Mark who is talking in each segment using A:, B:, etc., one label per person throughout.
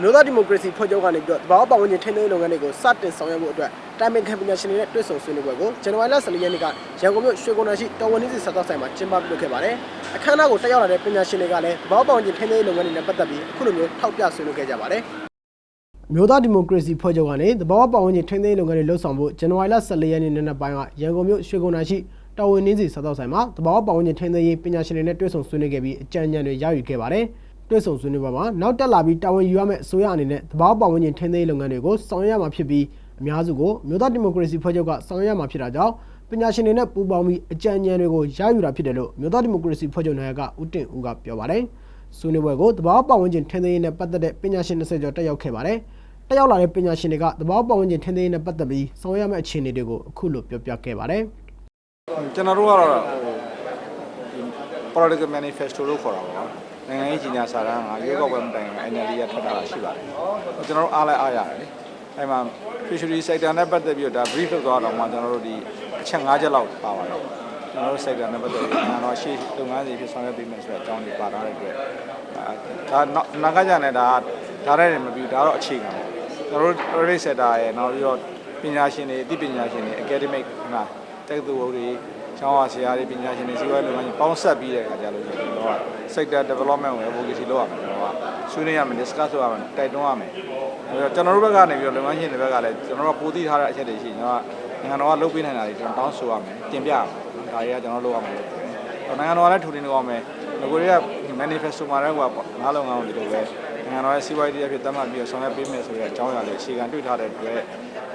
A: မျိုးသားဒီမိုကရေစီဖွဲ့ချုပ်ကနေပြီးတော့တဘာဝပတ်ဝန်းကျင်ထိန်းသိမ်းရေးလုပ်ငန်းတွေကိုစတင်ဆောင်ရွက်ဖို့အတွက်တိုင်ပင်ခံပညာရှင်တွေနဲ့တွေ့ဆုံဆွေးနွေးပွဲကိုဇန်နဝါရီလ14ရက်နေ့ကရန်ကုန်မြို့ရွှေကုန်နယ်ရှိတော်ဝန်နည်းစီဆက်တော့ဆိုင်မှာကျင်းပပြုလုပ်ခဲ့ပါတယ်။အခမ်းအနားကိုတက်ရောက်လာတဲ့ပညာရှင်တွေကလည်းတဘာဝပတ်ဝန်းကျင်ထိန်းသိမ်းရေးလုပ်ငန်းတွေနဲ့ပတ်သက်ပြီးအခုလိုမျိုးထောက်ပြဆွေးနွေးခဲ့ကြပါတယ်။မျိုးသားဒီမိုကရေစီဖွဲ့ချုပ်ကနေတဘာဝပတ်ဝန်းကျင်ထိန်းသိမ်းရေးလုပ်ငန်းတွေလှုပ်ဆောင်ဖို့ဇန်နဝါရီလ14ရက်နေ့နေ့နက်ပိုင်းကရန်ကုန်မြို့ရွှေကုန်နယ်ရှိတော်ဝန်နည်းစီဆက်တော့ဆိုင်မှာတဘာဝပတ်ဝန်းကျင်ထိန်းသိမ်းရေးပညာရှင်တွေနဲ့တွေ့ဆုံဆွေးနွေးခဲ့ပြီးအကြံဉာဏ်တွေရယူခဲ့ပါတယ်။ တွေ့ဆုံဆွေးနွေးပွဲမှာနောက်တက်လာပြီးတာဝန်ယူရမယ့်အစိုးရအနေနဲ့တဘာဝပတ်ဝန်းကျင်ထိန်းသိမ်းရေးလုပ်ငန်းတွေကိုဆောင်ရွက်ရမှာဖြစ်ပြီးအများစုကိုမြို့သားဒီမိုကရေစီဖွဲ့ချုပ်ကဆောင်ရွက်ရမှာဖြစ်တာကြောင့်ပညာရှင်တွေနဲ့ပူးပေါင်းပြီးအကြံဉာဏ်တွေကိုရယူတာဖြစ်တယ်လို့မြို့သားဒီမိုကရေစီဖွဲ့ချုပ်နာယကဦးတင်ဦးကပြောပါတယ်။ဆွေးနွေးပွဲကိုတဘာဝပတ်ဝန်းကျင်ထိန်းသိမ်းရေးနဲ့ပတ်သက်တဲ့ပညာရှင်20ကျော်တက်ရောက်ခဲ့ပါတယ်။တက်ရောက်လာတဲ့ပညာရှင်တွေကတဘာဝပတ်ဝန်းကျင်ထိန်းသိမ်းရေးနဲ့ပတ်သက်ပြီးဆောင်ရွက်ရမယ့်အခြေအနေတွေကိုအခုလိုပြောပြခဲ့ပါတယ်။
B: ကျွန်တော်တို့ကတော့ဟိုဒီ political manifesto လို့ခေါ်တာပေါ့ နိုင်ငံရေးကြီးညာစာတမ်းကရွေးကောက်ပွဲမတိုင်ခင် NLD ကထွက်တာရှိပါတယ်ကျွန်တော်တို့အားလည်းအားရတယ်လေအဲ့မှာ fishery sector နဲ့ပတ်သက်ပြီးတော့ဒါ brief လုပ်သွားတော့မှကျွန်တော်တို့ဒီအချက်၅ချက်လောက်ပါပါတယ်ကျွန်တော်တို့ sector နဲ့ပတ်သက်ပြီးကျွန်တော်ရှေ့လုပ်ငန်းစီဖြစ်ဆောင်ရွက်ပေးမယ်ဆိုတဲ့အကြောင်းတွေပါထားတဲ့အတွက်ဒါနာကကြနဲ့ဒါဒါရဲမပြီးဒါတော့အခြေခံပေါ့ကျွန်တော်တို့ public sector ရဲ့နောက်ပြီးတော့ပညာရှင်တွေအသိပညာရှင်တွေ academic ဟာ တက္ကသိုလ်တွေကျောင်းဝဆရာတွေပညာရှင်တွေစီးပွားရေးလုပ်ငန်းကြီးပေါင်းဆက်ပြီးတဲ့အခါကျလို့ရှိရင်တော့ sector development ကို advocacy လုပ်ရမယ်တော့ဆွေးနွေးရမယ် discuss လုပ်ရမယ်တိုက်တွန်းရမယ်အဲတော့ကျွန်တော်တို့ဘက်ကနေပြီးတော့လုပ်ငန်းရှင်တွေဘက်ကလည်းကျွန်တော်တို့ပိုသိထားတဲ့အချက်တွေရှိရင်တော့နိုင်ငံတော်ကလုပ်ပေးနိုင်တာတွေကျွန်တော်တောင်းဆိုရမယ်တင်ပြရမယ်ဒါတွေကကျွန်တော်လုပ်ရမယ်လို့ပြောတယ်နိုင်ငံတော်ကလည်းထူထင်နေအောင်မယ်ငကိုတွေက manifesto မှာလည်းဟိုငါးလုံးငါးလုံးဒီလိုပဲနိုင်ငံတော်ရဲ့စီးပွားရေးတရားဖြစ်သတ်မှတ်ပြီးတော့ဆောင်ရွက်ပေးမယ်ဆိုတဲ့အကြောင်းအရာလေးအခြေခံတွေ့ထားတဲ့အတွက်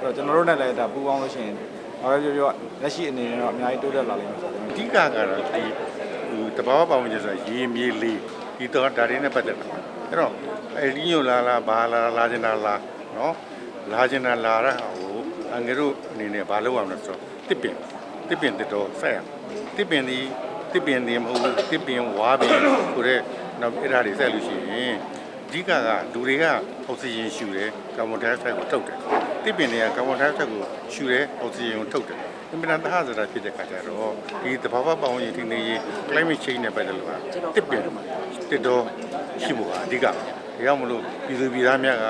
B: အဲ့တော့ကျွန်တော်တို့နဲ့လည်းဒါပူးပေါင်းလို့ရှိရင် ဘာပဲပြောပြောလက်ရှိအနေနဲ့တော့အများကြီးတိုးတက်လာလိမ့်မယ်ဆိုတော့
C: အဓိကကတော့ဒီဟိုတဘာဝပတ်ဝန်းကျင်ဆိုတာရေမြေလေးဒီတော့ဒါတွေနဲ့ပတ်သက်တာအဲ့တော့အဲဒီညိုလာလာဘာလာလာကျင်တာလာနော်လာကျင်တာလာတာဟိုအငယ်တို့အနေနဲ့ဘာလုပ်ရမလဲဆိုတော့တစ်ပင်တစ်ပင်တစ်တော်ဆက်ရတစ်ပင်ဒီတစ်ပင်ဒီမဟုတ်ဘူးတစ်ပင်ဝါပင်ဆိုတဲ့နောက်အဲ့ဒါတွေဆက်လို့ရှိရင်အဓိကကလူတွေကအောက်ဆီဂျင်ရှူတယ်ကာဗွန်ဒိုင်အောက်ဆိုက်ကိုထုတ်တယ် တစ်ပင်တွေကကာဗွန်ဒိုင်အောက်ဆိုက်ကိုရှူတယ်အောက်ဆီဂျင်ကိုထုတ်တယ်အင်မတန်သဟဇာတာဖြစ်တဲ့ခါကျတော့ဒီသဘာဝပတ်ဝန်းကျင်ထိန်းသိမ်းရေး climate change နဲ့ပတ်သက်လို့ကတစ်ပင်တစ်တော်ရှိဖို့ဟာအဓိကဒါကြောင့်မလို့ပြည်သူပြည်သားများက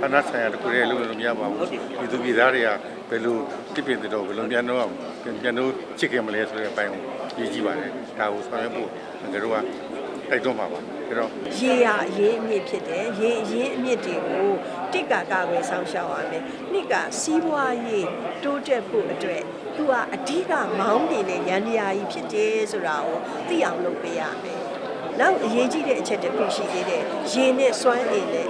C: ဌာနဆိုင်ရာတစ်ခုတည်းလုပ်လို့မရပါဘူးပြည်သူပြည်သားတွေကဘယ်လိုတစ်ပင်တစ်တော်ဘယ်လိုပြန်တော့ပြန်တော့ချစ်ခင်မလဲဆိုတဲ့အပိုင်းကိုရေးကြည့်ပါတယ်ဒါကိုဆောင်ရွက်ဖို့ငါတို့က တိုက်တွန်းပါပါဒါတော့
D: ရေရအရေးအမြစ်ဖြစ်တယ်ရေအရေးအမြစ်တွေကိုတစ်ကကာကွယ်ဆောင်ရှောက်ရမယ်နှစ်ကစီးပွားရေးတိုးတက်ဖို့အတွက်သူကအဓိကမောင်းနေတဲ့ရန်ရာကြီးဖြစ်တယ်ဆိုတာကိုသိအောင်လုပ်ပေးရမယ်နောက်အရေးကြီးတဲ့အချက်တစ်ခုရှိသေးတယ်ရေနဲ့စွမ်းအင်နဲ့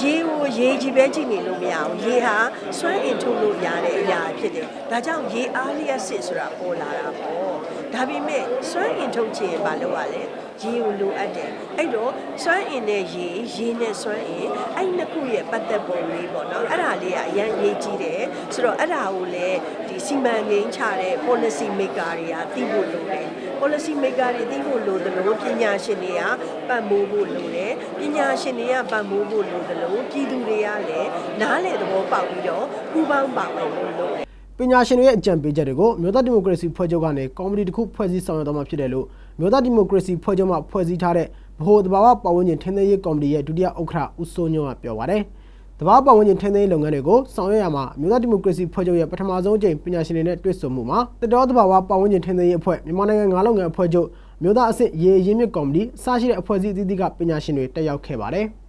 D: ရေကိုရေကြီးပဲကြည့်နေလို့မရဘူးရေဟာစွမ်းအင်ထုတ်လို့ရတဲ့အရာဖြစ်တယ်ဒါကြောင့်ရေအားလျက်စစ်ဆိုတာပေါ်လာတာပေါ့ဒါပေမဲ့စွမ်းအင်ထုတ်ချင်ရင်မလုပ်ရလဲရေကိုလိုအပ်တယ်အဲ့တော့စွမ်းအင်နဲ့ရေရေနဲ့စွမ်းအင်အဲ့နှစ်ခုရဲ့ပတ်သက်ပုံလေးပေါ့နော်အဲ့ဒါလေးကအရန်ရေးကြီးတယ်ဆိုတော့အဲ့ဒါကိုလည်းဒီစီမံကိန်းချတဲ့ policy maker တွေကသိဖို့လိုတယ် policy maker တွေသိဖို့လိုတယ်လို့ပညာရှင်တွေကပတ်မိုးဖို့လိုတယ်ပညာရှင်တွေကပတ်မိုးဖို့လိုတယ်လို့ပြည်သူတွေကလည်းနားလေသဘောပေါက်ပြီးတော့ပူးပေါင်းပါဝင်လို့လိုတယ်
A: ပညာရှင်တွေရဲ့အကြံပေးချက်တွေကိုမြို့သားဒီမိုကရေစီဖွဲ့ချုပ်ကနေကော်မတီတစ်ခုဖွဲ့စည်းဆောင်ရွက်တော့မှာဖြစ်တယ်လို့မြို့သားဒီမိုကရေစီဖွဲ့ချုပ်မှဖွဲ့စည်းထားတဲ့ဗဟိုတဘာဝပတ်ဝန်းကျင်ထိန်းသိမ်းရေးကော်မတီရဲ့ဒုတိယဥက္ကဋ္ဌဦးစိုးညွန့်ကပြောပါတယ်။တဘာဝပတ်ဝန်းကျင်ထိန်းသိမ်းရေးလုပ်ငန်းတွေကိုဆောင်ရွက်ရမှာမြို့သားဒီမိုကရေစီဖွဲ့ချုပ်ရဲ့ပထမဆုံးအကြိမ်ပညာရှင်တွေနဲ့တွေ့ဆုံမှုမှာတတော်တဘာဝပတ်ဝန်းကျင်ထိန်းသိမ်းရေးအဖွဲ့မြန်မာနိုင်ငံငါးလုပ်ငန်းအဖွဲ့ချုပ်မြို့သားအဆင့်ရေရင်းမြစ်ကော်မတီစရှိတဲ့အဖွဲ့အစည်းအသီးသီးကပညာရှင်တွေတက်ရောက်ခဲ့ပါတယ်။